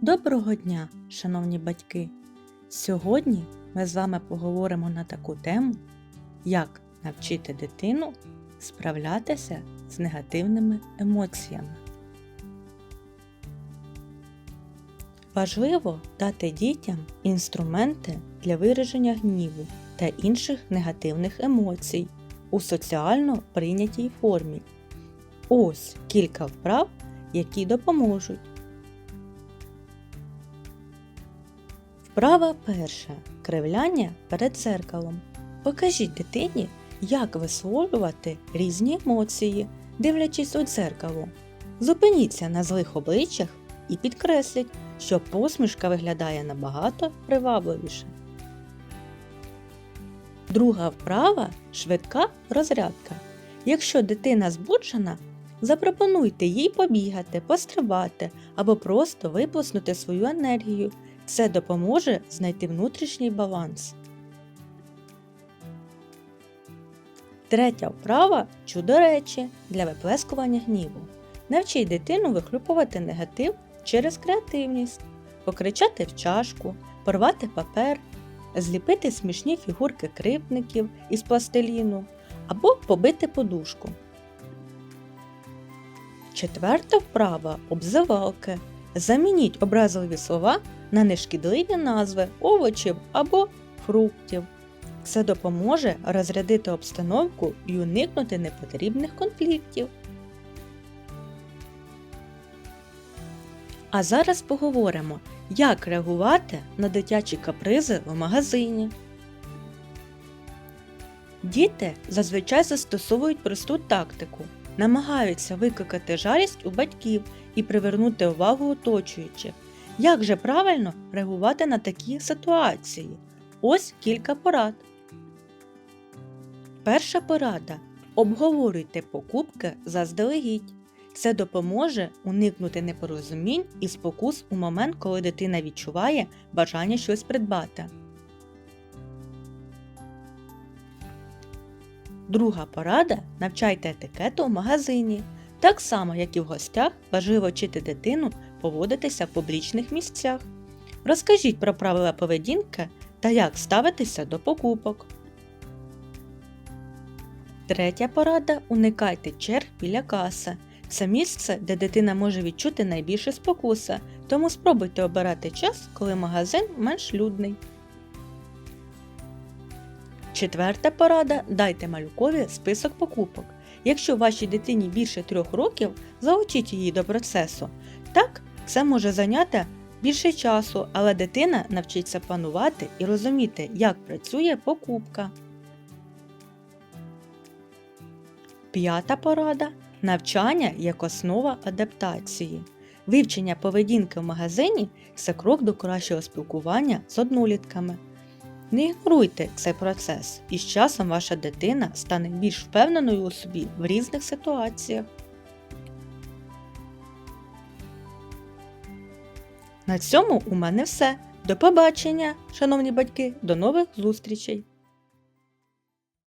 Доброго дня, шановні батьки! Сьогодні ми з вами поговоримо на таку тему, як навчити дитину справлятися з негативними емоціями. Важливо дати дітям інструменти для вираження гніву та інших негативних емоцій у соціально прийнятій формі. Ось кілька вправ, які допоможуть. Вправа перша. Кривляння перед дзеркалом. Покажіть дитині, як висловлювати різні емоції, дивлячись у дзеркало. Зупиніться на злих обличчях і підкресліть, що посмішка виглядає набагато привабливіше. Друга вправа швидка розрядка. Якщо дитина збуджена, запропонуйте їй побігати, пострибати або просто виплеснути свою енергію. Це допоможе знайти внутрішній баланс. Третя вправа чудоречі для виплескування гніву. Навчіть дитину вихлюпувати негатив через креативність, покричати в чашку, порвати папер, зліпити смішні фігурки кривдників із пластиліну або побити подушку. Четверта вправа обзивалки. Замініть образливі слова на нешкідливі назви овочів або фруктів. Це допоможе розрядити обстановку і уникнути непотрібних конфліктів. А зараз поговоримо, як реагувати на дитячі капризи в магазині. Діти зазвичай застосовують просту тактику, намагаються викликати жалість у батьків і привернути увагу оточуючих. Як же правильно реагувати на такі ситуації? Ось кілька порад. Перша порада. Обговорюйте покупки заздалегідь. Це допоможе уникнути непорозумінь і спокус у момент, коли дитина відчуває бажання щось придбати. Друга порада навчайте етикету в магазині. Так само, як і в гостях, важливо вчити дитину поводитися в публічних місцях. Розкажіть про правила поведінки та як ставитися до покупок. Третя порада уникайте черг біля каси. Це місце, де дитина може відчути найбільше спокуса, тому спробуйте обирати час, коли магазин менш людний. Четверта порада дайте малюкові список покупок. Якщо вашій дитині більше трьох років, залучіть її до процесу. Так, це може зайняти більше часу, але дитина навчиться панувати і розуміти, як працює покупка. П'ята порада навчання як основа адаптації. Вивчення поведінки в магазині це крок до кращого спілкування з однолітками. Не ігноруйте цей процес, і з часом ваша дитина стане більш впевненою у собі в різних ситуаціях. На цьому у мене все. До побачення, шановні батьки, до нових зустрічей!